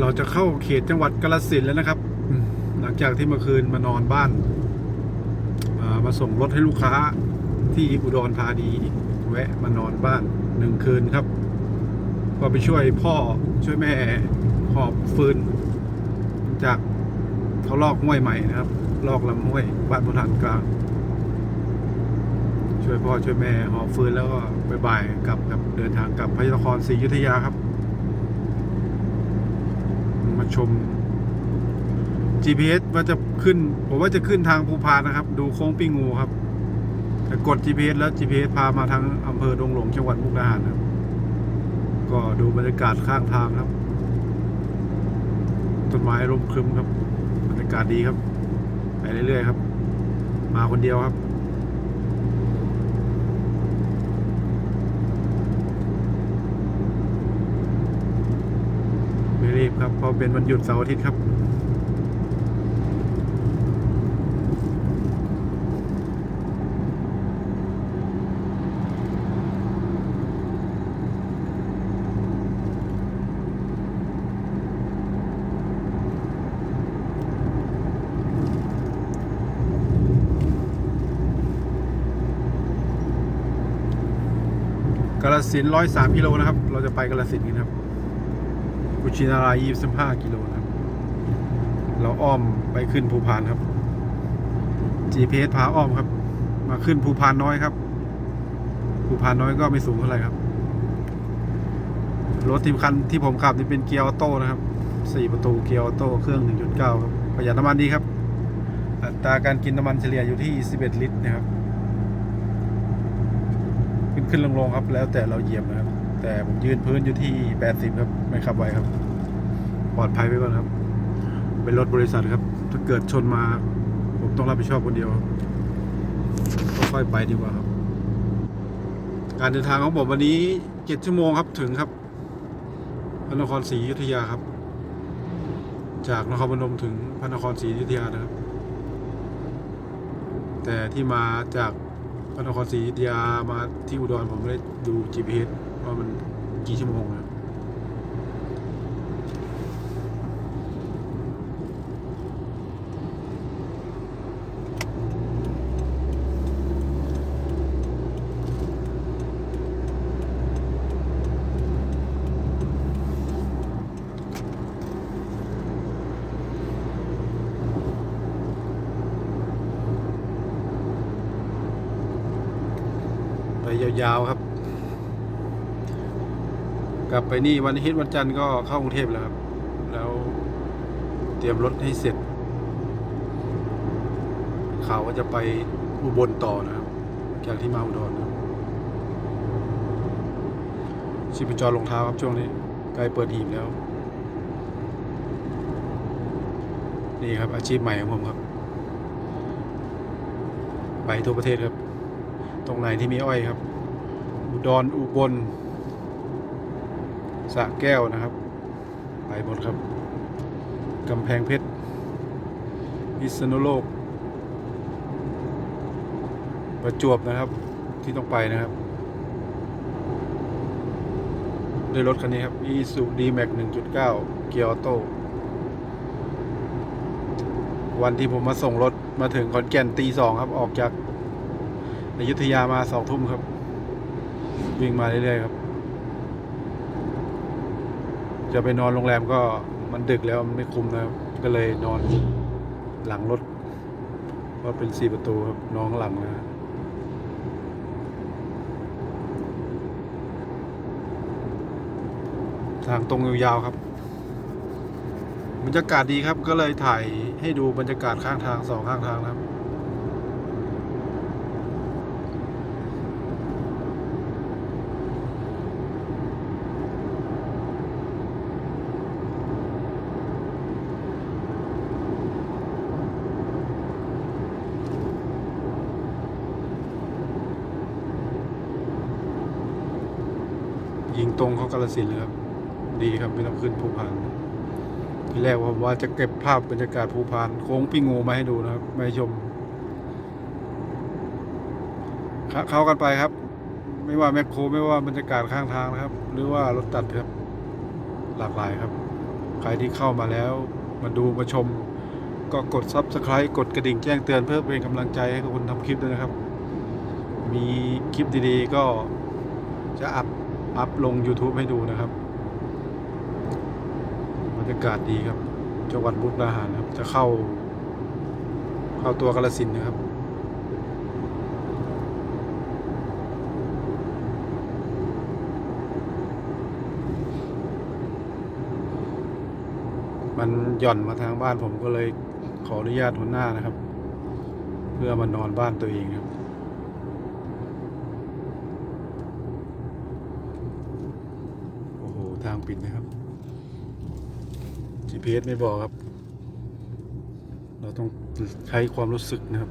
เราจะเข้าเขตจังหวัดกาฬสินแล้วนะครับ หลังจากที่เมื่อคืนมานอนบ้านอ่ามาส่งรถให้ลูกค้าที่อุดรธานีแวะมานอนบ้านหนึ่งคืนครับ ก็ไปช่วยพ่อช่วยแม่หอบฟืน จากเขาลอกห้วยใหม่นะครับ ลอกลำห้วยบ้านพุทานกลางช่วยพ่อช่วยแม่หอบฟืนแล้วก็บ่ายกลับครับเดินทางกลับพระนครศรีอยุธยาครับ มาชม GPS ว่าจะขึ้น ผมว่าจะขึ้นทางภูพานนะครับ ดูโค้งปิงงูครับแต่กด GPS แล้ว GPS พามาทางอำเภอดงหลงจังหวัดมุกดาหารครับ ก็ดูบรรยากาศข้างทางครับต้นไม้ร่มครึ้มครับบรรยากาศดีครับ ไปเรื่อยๆครับ มาคนเดียวครับ รีบครับเพราะเป็นวันหยุดเสาร์อาทิตย์ครับ กาลสินร้อยสามกิโลนะครับ เราจะไปกาลสินกันครับ กุชินารายยี่สิบห้ากิโลครับ เราอ้อมไปขึ้นภูพานครับ GPS พาอ้อมครับ มาขึ้นภูพานน้อยครับ ภูพานน้อยก็ไม่สูงเท่าไหร่ครับ รถที่คันที่ผมขับนี่เป็นเกียร์ออโต้นะครับสี่ประตูเกียร์ออโต้เครื่อง 1.9 ครับ ประหยัดน้ำมันดีครับ อัตราการกินน้ำมันเฉลี่ยอยู่ที่ 11 ลิตรนะครับ ขึ้นขึ้นลงลงครับ แล้วแต่เราเหยียบนะครับ แต่ผมยืนพื้นอยู่ที่ 80 ครับไม่ขับไวครับ ปลอดภัยไว้ก่อนครับ เป็นรถบริษัทครับ ถ้าเกิดชนมา ผมต้องรับผิดชอบคนเดียวค่อยไปดีกว่าครับ การเดินทางของผมวันนี้ 7 ชั่วโมงครับถึงครับพระนครศรีอยุธยาครับ จากนครพนมถึงพระนครศรีอยุธยานะครับ แต่ที่มาจากพระนครศรีอยุธยามาที่อุดรผมไม่ได้ดู GPS ว่ามันกี่ชั่วโมงนะครับไปยาวๆครับ กลับไปนี่วันอาทิตย์วันจันทร์ก็เข้ากรุงเทพแล้วครับ แล้วเตรียมรถให้เสร็จข่าวว่าจะไปอุบลต่อนะครับจากที่มาอุดรนะครับชิปจรลงเท้าครับช่วงนี้ใกล้เปิดหีบแล้ว นี่ครับอาชีพใหม่ของผมครับ ไปทั่วประเทศครับ ตรงไหนที่มีอ้อยครับ อุดรอุบล สระแก้วนะครับ ไปหมดครับกำแพงเพชรพิษณุโลก ประจวบนะครับที่ต้องไปนะครับด้วยรถคันนี้ครับ e s u d m a x 1.9 เกียร์ออโต้วันที่ผมมาส่งรถมาถึงขอนแก่นตีสองครับ ออกจากอยุธยามาสองทุ่มครับ วิ่งมาเรื่อยๆครับ จะไปนอนโรงแรมก็มันดึกแล้วไม่คุ้มนะครับ ก็เลยนอนหลังรถเพราะเป็นสี่ประตูครับนอนข้างหลังนะทางตรงยาวๆครับบรรยากาศดีครับก็เลยถ่ายให้ดูบรรยากาศข้างทางสองข้างทางนะครับ ยิงตรงเขากาลสินเลยครับ ดีครับไม่ต้องขึ้นภูพานทีแรกผมว่าจะเก็บภาพบรรยากาศภูพานโค้งปิงูมาให้ดูนะครับมาชมเข้าเข้ากันไปครับ ไม่ว่าแมคโครไม่ว่าบรรยากาศข้างทางนะครับ หรือว่ารถตัดครับหลากหลายครับ ใครที่เข้ามาแล้วมาดูมาชม ก็กด Subscribe กดกระดิ่งแจ้งเตือนเพื่อเป็นกำลังใจให้กับคนทำคลิปด้วยนะครับ มีคลิปดีๆก็จะอัพ อัพลง YouTube ให้ดูนะครับบรรยากาศดีครับจังหวัดมุกดาหารครับ จะเข้า เข้าตัวกาลสินนะครับ มันหย่อนมาทางบ้านผมก็เลยขออนุญาตหัวหน้านะครับ เพื่อมานอนบ้านตัวเองครับ โอ้โห ทางปิดนะครับ GPS ไม่บอกครับ เราต้องใช้ความรู้สึกนะครับ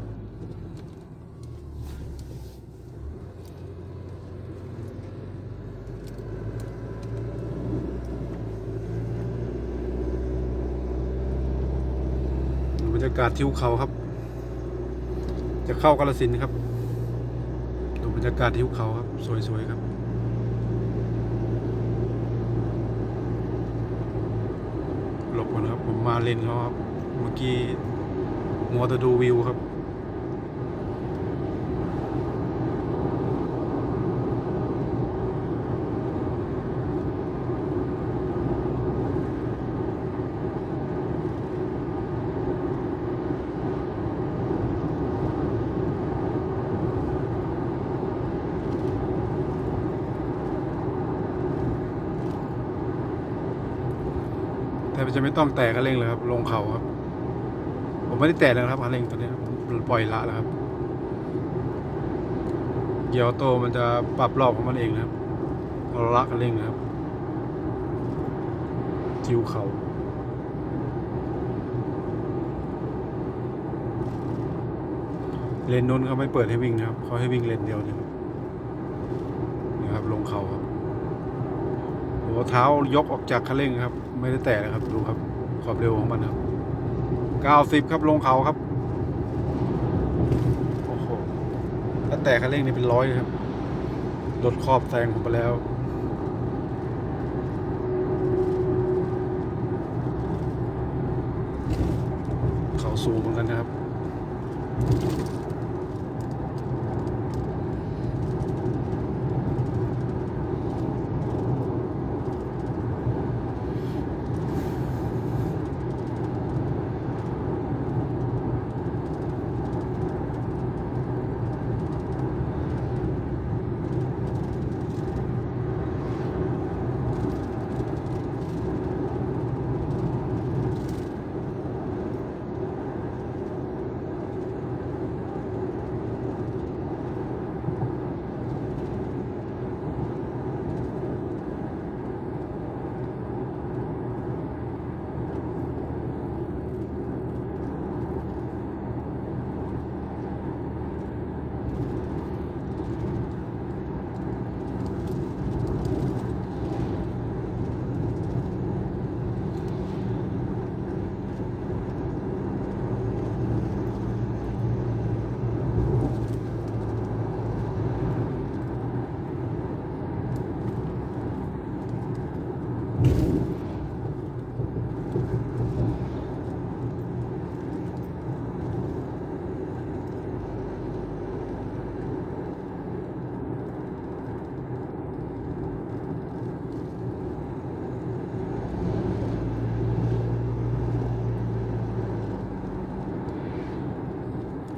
บรรยากาศทิวเขาครับ จะเข้ากาลสินครับ ดูบรรยากาศทิวเขาครับ สวยๆครับ หลบก่อนครับ ผมมา เลนเขาครับ เมื่อกี้มัวแต่ดูวิวครับ แต่จะไม่ต้องแตะคันเร่งเลยครับ ลงเขาครับ ผมไม่ได้แตะเลยนะครับคันเร่งตัวนี้ปล่อยละแล้วครับ เกียร์ออโต้มันจะปรับรอบของมันเองนะครับเราละคันเร่งนะครับทิวเขาเลนนู้นเขาไม่เปิดให้วิ่งนะครับเขาให้วิ่งเลนเดียวนี่นี่ครับลงเขาครับ หัวเท้ายกออกจากคันเร่งครับ ไม่ได้แตะนะครับดูครับความเร็วของมันครับ 90 ครับลงเขาครับโอ้โหถ้าแตะคันเร่งนี่เป็นร้อยครับรถครอบแซงผมไปแล้วเขาสูงเหมือนกันนะครับ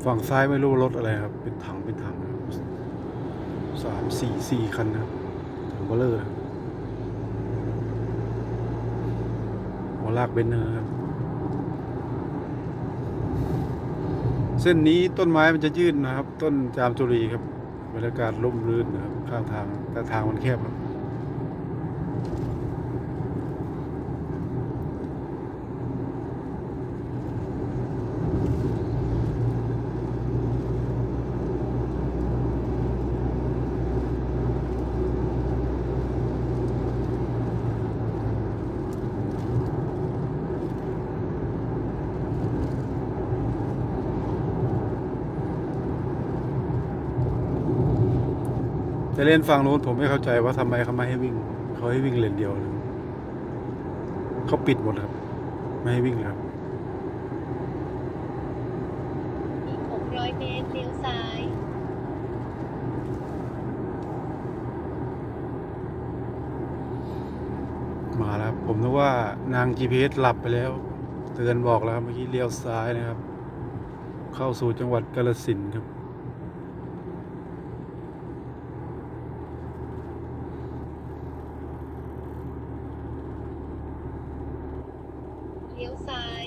ฝั่งซ้ายไม่รู้รถอะไรครับ เป็นถังเป็นถังสามสี่สี่คันนะครับถังเบลเลอร์นะหัวลากเบนเนอร์ครับ เส้นนี้ต้นไม้มันจะยื่นนะครับ ต้นจามจุรีครับบรรยากาศร่มรื่นนะครับ ข้างทางแต่ทางมันแคบครับ จะเล่นฝั่งนู้นผมไม่เข้าใจว่าทำไมเขาไม่ให้วิ่ง เขาให้วิ่งเลนเดียวเลยเขาปิดหมดครับ ไม่ให้วิ่งเลยครับอีก600เมตรเลี้ยวซ้ายมาแล้วครับผมนึกว่านาง GPS หลับไปแล้ว เตือนบอกแล้วครับเมื่อกี้เลี้ยวซ้ายนะครับ เข้าสู่จังหวัดกาฬสินธุ์ครับ เลี้ยวซ้าย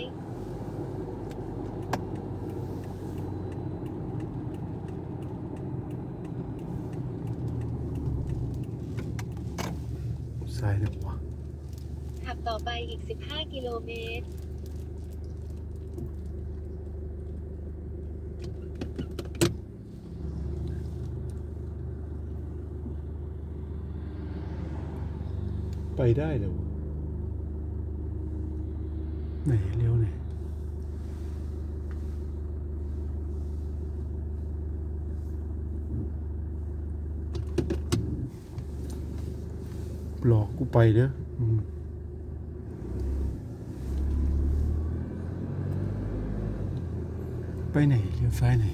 ซ้ายนะวะขับต่อไปอีก 15 กิโลเมตร ไปได้เลยวะ ไหนเลี้ยวไหนหลอกกูไปเด้อไปไหนเลี้ยวซ้ายไหน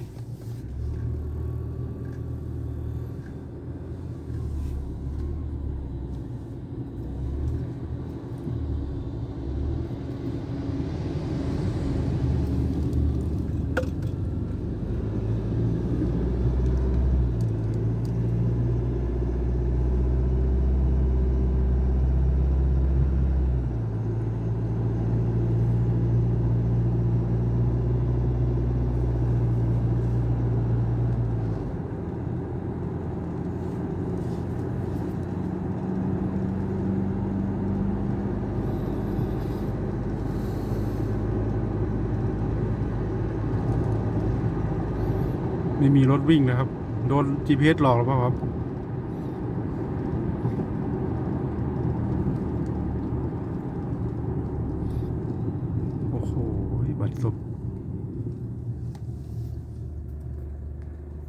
ไม่มีรถวิ่งนะครับ โดน GPS หลอกหรือเปล่าครับ